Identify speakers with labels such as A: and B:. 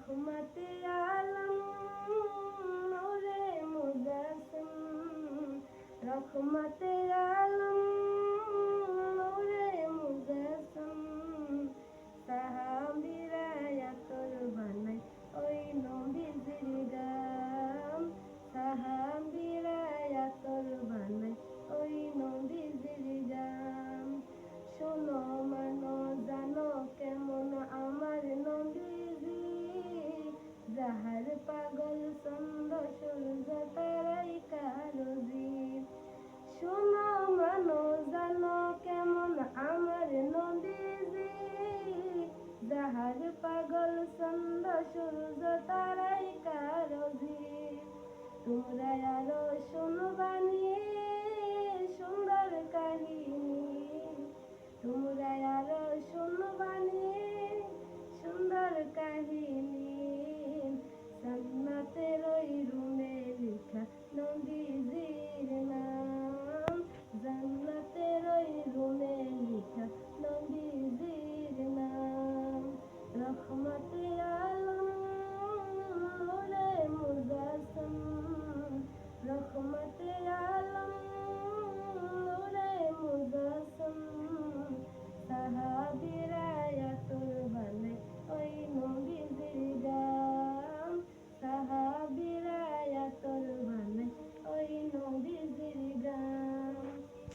A: রহমতে আলম নূরে মুজাসম রহমতে আলম চন্দ সূর্য তারাই কারজি শোনো মানো, জানো কেমন আমার নবীজি যাহার পাগল চন্দ সূর্য তারাই কারজি তোমরা আরও শুনবানি